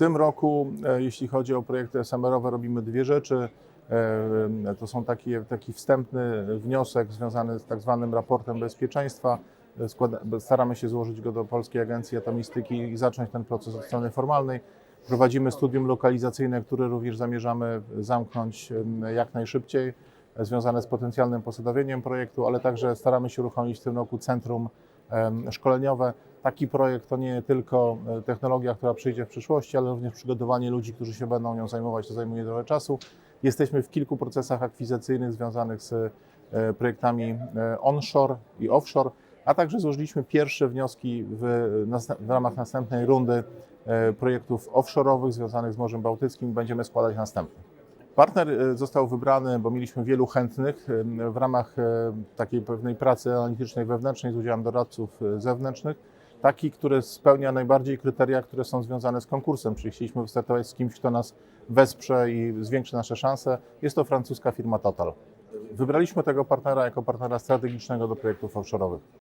Tym roku, e, jeśli chodzi o projekty SMR-owe, robimy dwie rzeczy. E, To są taki, taki wstępny wniosek związany z tak zwanym raportem bezpieczeństwa. E, staramy się złożyć go do Polskiej Agencji Atomistyki i zacząć ten proces od strony formalnej. Prowadzimy studium lokalizacyjne, które również zamierzamy zamknąć jak najszybciej, e, związane z potencjalnym posadowieniem projektu, ale także staramy się uruchomić w tym roku centrum szkoleniowe. Taki projekt to nie tylko e, technologia, która przyjdzie w przyszłości, ale również przygotowanie ludzi, którzy się będą nią zajmować. To zajmuje trochę czasu. Jesteśmy w kilku procesach akwizycyjnych związanych z e, projektami e, onshore i offshore, a także złożyliśmy pierwsze wnioski w, w ramach następnej rundy projektów offshore'owych związanych z Morzem Bałtyckim. Będziemy składać następne. Partner e, został wybrany, bo mieliśmy wielu chętnych e, w ramach e, takiej pewnej pracy analitycznej wewnętrznej z udziałem doradców zewnętrznych. Taki, który spełnia najbardziej kryteria, które są związane z konkursem, czyli chcieliśmy wystartować z kimś, kto nas wesprze i zwiększy nasze szanse. Jest to francuska firma Total. Wybraliśmy tego partnera jako partnera strategicznego do projektów offshore'owych.